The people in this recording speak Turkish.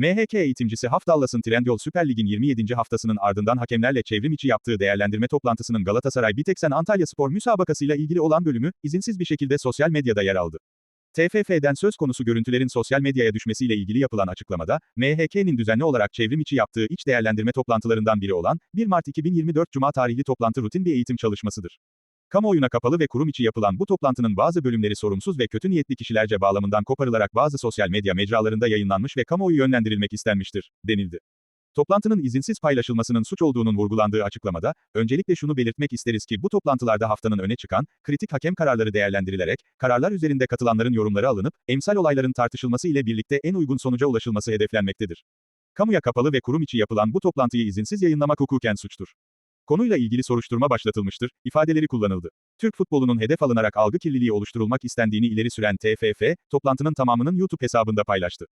MHK eğitimcisi Haftallas'ın Trendyol Süper Lig'in 27. haftasının ardından hakemlerle çevrim içi yaptığı değerlendirme toplantısının Galatasaray Biteksen Antalya Spor müsabakasıyla ilgili olan bölümü, izinsiz bir şekilde sosyal medyada yer aldı. TFF'den söz konusu görüntülerin sosyal medyaya düşmesiyle ilgili yapılan açıklamada, MHK'nin düzenli olarak çevrim içi yaptığı iç değerlendirme toplantılarından biri olan, 1 Mart 2024 Cuma tarihli toplantı rutin bir eğitim çalışmasıdır. Kamuoyuna kapalı ve kurum içi yapılan bu toplantının bazı bölümleri sorumsuz ve kötü niyetli kişilerce bağlamından koparılarak bazı sosyal medya mecralarında yayınlanmış ve kamuoyu yönlendirilmek istenmiştir, denildi. Toplantının izinsiz paylaşılmasının suç olduğunun vurgulandığı açıklamada, öncelikle şunu belirtmek isteriz ki bu toplantılarda haftanın öne çıkan, kritik hakem kararları değerlendirilerek, kararlar üzerinde katılanların yorumları alınıp, emsal olayların tartışılması ile birlikte en uygun sonuca ulaşılması hedeflenmektedir. Kamuya kapalı ve kurum içi yapılan bu toplantıyı izinsiz yayınlamak hukuken suçtur. Konuyla ilgili soruşturma başlatılmıştır, ifadeleri kullanıldı. Türk futbolunun hedef alınarak algı kirliliği oluşturulmak istendiğini ileri süren TFF, toplantının tamamının YouTube hesabında paylaştı.